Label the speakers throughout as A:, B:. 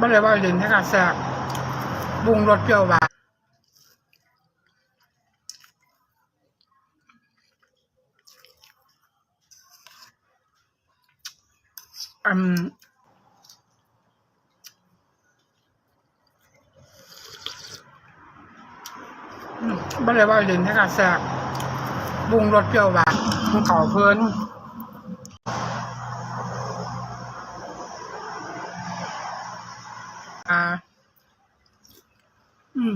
A: บ่ได้ว่าเล่นให้กาแซ่บปรุงรสเปรี้ยวหวานอืมบ่ได้ว่าเล่นให้กาแซ่บปรุงรสเปรี้ยวหวานมันเขาเพิ่น อ่า อืม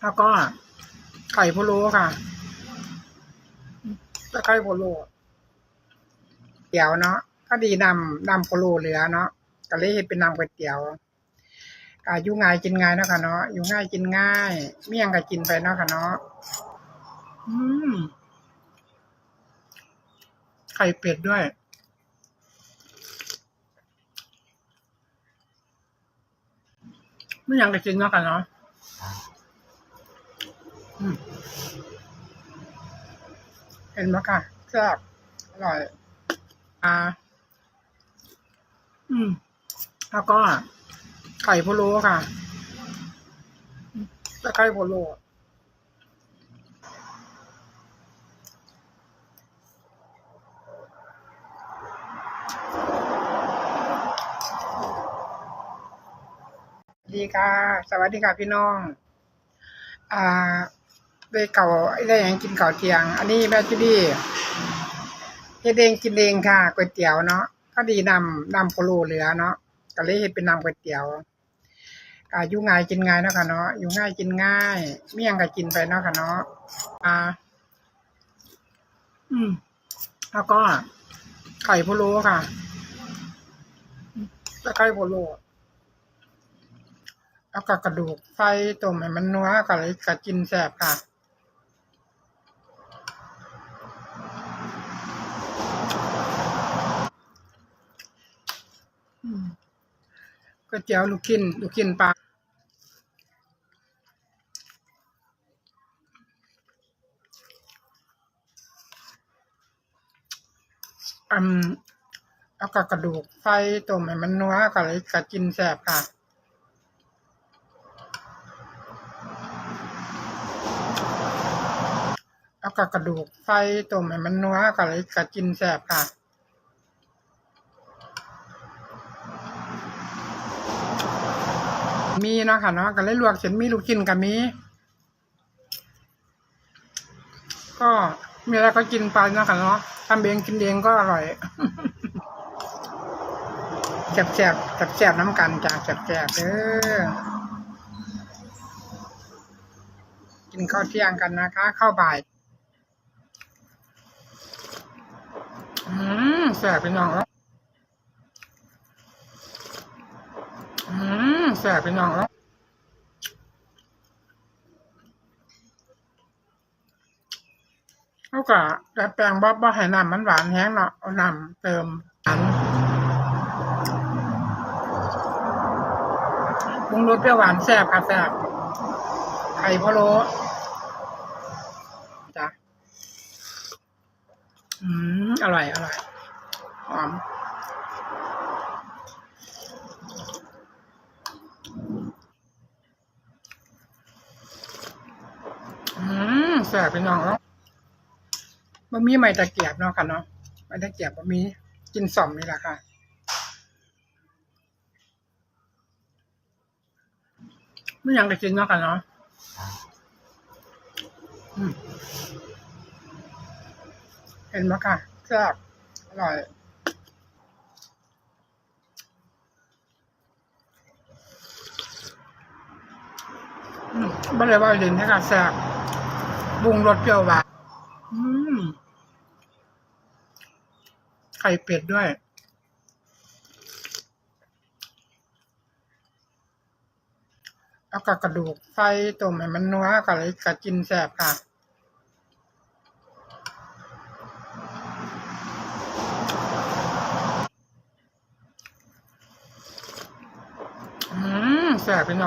A: แล้วก็ไข่พะโล้ค่ะแล้วไข่พะโล้เตี๋ยวเนาะก็ดีนำนำพะโล้เหลือเนาะก็เลยเฮ็ดเป็นนำก๋วยเตี๋ยวอาอยู่ง่ายกินง่ายเนาะค่ะเนาะอยู่ง่ายกินง่าย เมี่ยงก็กินไปเนาะค่ะเนาะอืมไข่เป็ดด้วยไม่ยังจะกินเนาะกันเนาะ เห็นไหมค่ะแซ่บอร่อย อ่า อืม แล้วก็ไข่พะโล้ค่ะอืมแล้วไข่พะโล้ดีค่ะ สวัสดีค่ะพี่น้อง อ่า ได้เก่าได้หยังกินเก่าวเที่ยง อันนี้แม่จุดี้เฮ็ดเองกินเองค่ะก๋วยเตี๋ยวเนาะก็ดีนำนำโคโลเหลือเนาะก็เลยเฮ็ดเป็นนำก๋วยเตี๋ยวอายู่ง่ายกินง่ายเนาะค่ะเนาะอยู่ง่ายกินง่าย เมี่ยงก็กินไปเนาะค่ะเนาะอ่า อืม แล้วก็ไข่พะโล้ค่ะแล้วไข่พะโล้แล้วก็กระดูกไฟต้มให้มันนัวก็เลยก็กินแซ่บค่ะ ก๋วยเตี๋ยวลูกชิ้นลูกชิ้นปลาอืมแล้วก็กระดูกไฟต้มให้มันนัวก็เลยก็กินแซ่บค่ะแล้วก็กระดูกไฟต้มให้มันนัวก็เลยก็กินแซ่บค่ะ มีเนาะค่ะเนาะก็เลยลวกเส้นมีลูกชิ้นกับมี ก็มีอะไรก็กินไปเนาะค่ะเนาะทำเองกินเองก็อร่อยแซ่บแซ่บแซ่บแซ่บน้ำกันจ้าแซ่บแซ่บเด้อกินข้าวเที่ยงกันนะคะข้าวบ่ายอืมแซ่บพี่น้องแล้ว อืมแซ่บพี่น้องแล้วเขาก็ดัดแปลงบ๊อบบ่ให้น้ำมันหวานแห้งเนาะเอาน้ำเติมหวานปรุงรสเปรี้ยวหวานแซ่บค่ะแซ่บไข่พะโล้จ้ะอืมอร่อยอร่อยหอม อืม แซ่บพี่น้องแล้วบะหมี่ไม่ตะเกียบเนาะค่ะเนาะไม่ตะเกียบบะหมี่กินสอมนี่แหละค่ะไม่อยังจะกินเนาะค่ะเนาะเห็นไหมค่ะแซ่บอร่อยอืมบ่ได้ว่าเล่นให้กาแซ่บ ปรุงรสเปรี้ยวหวานอืมแล้วก็กระดูกไฟต้มให้มันนัวก็เลยก็กินแซ่บค่ะแล้วก็กระดูกไฟต้มให้มันนัวกับเลยกับค่ะอืมแล้วก็กระดูกไฟต้มให้มันนั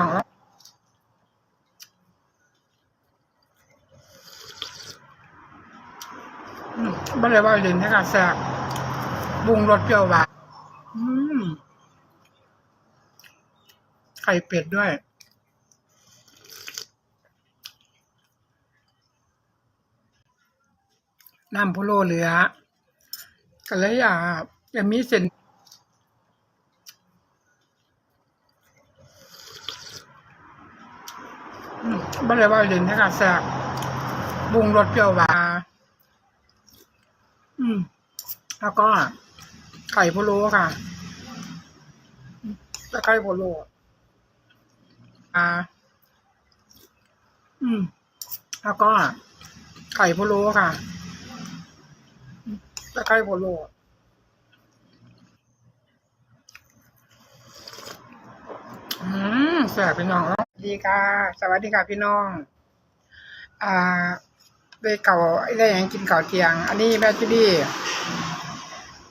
A: วก็เลยก็กินแซ่บค่ะอืมแล้วก็กระดูกไฟต้มให้มันนัวก็เลยก็กินแซ่บค่ะอืมบ่าเล่นให้กาแซ่บปรุงรสเปรี้ยวหวานไข่เป็ดด้วยแล้วก็กระดูกไฟต้มให้มันนัวก็ เลยก็กินแซ่บค่ะอืมแซ่บพี่น้องแล้วอืมบ่ได้ว่าเล่นให้กาแซ่บปรุงรสเปรี้ยวหวานไข่เป็ดด้วยน้ำพะโลเหลือก็เลยอยากจะมีเส้นบ่ได้ว่าเล่นให้กะแซ่บปรุงรสเปรี้ยวหวานอืม แล้วก็ไข่พะโล้ค่ะแล้วไข่พะโล้อ่า อืม แล้วก็ไข่พะโล้ค่ะแล้วไข่พะโล้อืมแซ่บพี่น้องดีค่ะ สวัสดีค่ะพี่น้อง อ่าได้เก่าได้ยังกินเก่าเทียง อันนี้แม่จุดี้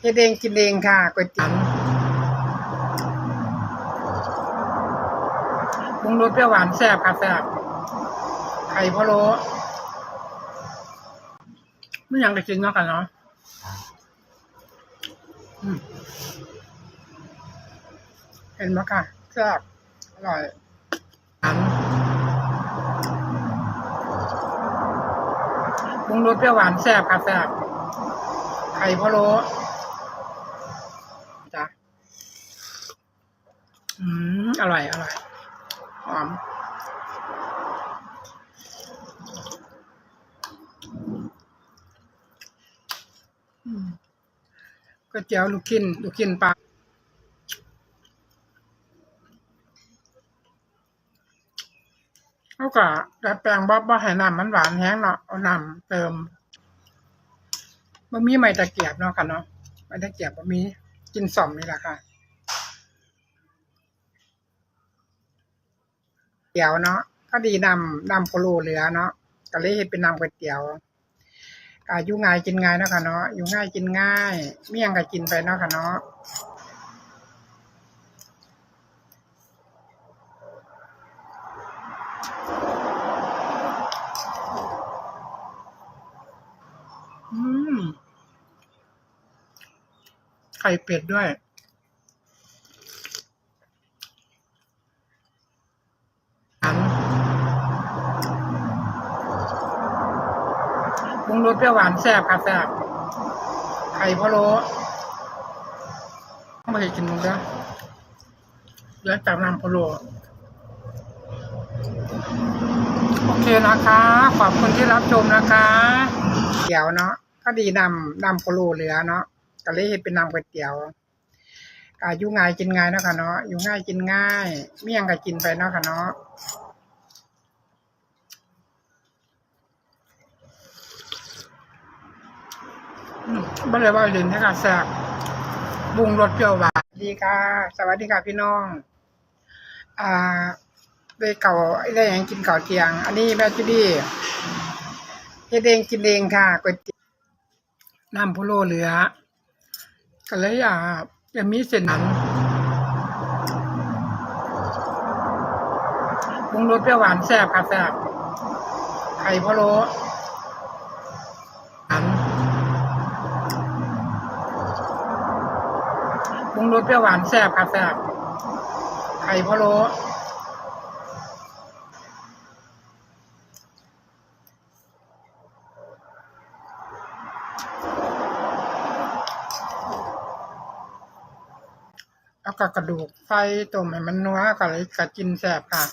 A: เฮ็ดเองกินเองค่ะก๋วยเตี๋ยวปรุงรสเปรี้ยวหวานแซ่บค่ะแซ่บไข่พะโล้ไม่ยังได้กินเนาะกันเนาะเห็นไหมค่ะแซ่บอร่อยปรุงรสเปรี้ยวหวานแซ่บค่ะแซ่บไข่พะโล้จ้ะอืม อร่อย อร่อย หอม ก๋วยเตี๋ยวลูกชิ้นลูกชิ้นปลาเขาก็ดัดแปลงบ่บ่ให้น้ำมันหวานแห้งเนาะเอาน้ำเติมบ่มีไม้ตะเกียบเนาะค่ะเนาะไม้ตะเกียบบ่มีกินส่อมนี่แหละค่ะ เตี๋ยวเนาะก็ดีนำนำโพโลเหลือเนาะก็เลยเฮ็ดเป็นนำก๋วยเตี๋ยวก็อยู่ง่ายกินง่ายเนาะค่ะเนาะอยู่ง่ายกินง่ายเมี่ยงก็กินไปเนาะค่ะเนาะอืมไข่เป็ดด้วย อันป รุงรสเปรี้ยวหวานแซ่บค่ะแซ่บไข่พะโล้ไม่เคยกินมึงเด้อแล้วจากน้ำพะโล้โอเคนะคะ ขอบคุณที่รับชมนะคะ เดี๋ยวเนาะก็ดีนำนำพะโล้เหลือเนาะก็เลยเฮ็ดเป็นนำก๋วยเตี๋ยวก็อยู่ง่ายกินง่ายเนาะค่ะเนาะอยู่ง่ายกินง่าย เมี่ยงก็กินไปเนาะค่ะเนาะ อืม บ่ได้ว่าเล่นให้กะแซ่บปรุงรสเปรี้ยวหวานดีค่ะ สวัสดีค่ะพี่น้อง อ่าได้เก่าได้ยังกินเก่าเทียง อันนี้แม่จุดี้เฮ็ดเองกินเองค่ะก๋วยเตี๋ยวน้ำพะโล้เหลือก็เลยอยากจะมีเส้นนั้นปรุงรสเปรี้ยวหวานแซ่บค่ะแซ่บไข่พะโล้อัน ป รุงรสเปรี้ยวหวานแซ่บค่ะแซ่บไข่พะโล้แล้วก็กระดูกไฟต้มให้มันนัวก็เลยก็กินแซ่บค่ะ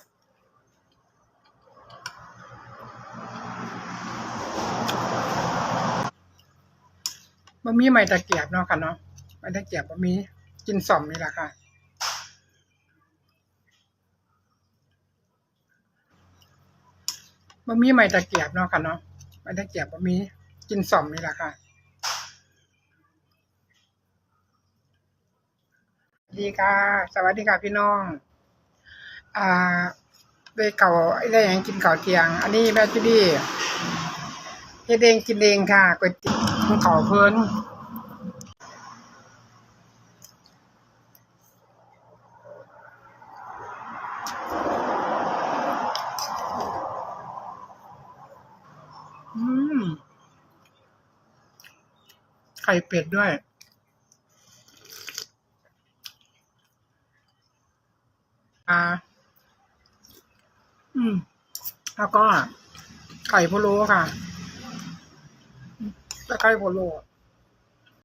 A: บ่มีไม้ตะเกียบเนาะค่ะเนาะไม้ตะเกียบบ่มี กินสอมนี่แหละค่ะบ่มีไม้ตะเกียบเนาะค่ะเนาะไม้ตะเกียบบ่มีกินสอมนี่แหละค่ะ ดีค่ะ สวัสดีค่ะพี่น้อง อ่าได้เก่าได้ยังกินเก่าเทียง อันนี้แม่จุดี้เฮ็ดเองกินเองค่ะก๋วยเตี๋ยวข้าเพิ่น ไข่เป็ดด้วย อ่า อืม แล้วก็ไข่พะโล้ค่ะไข่พะโล้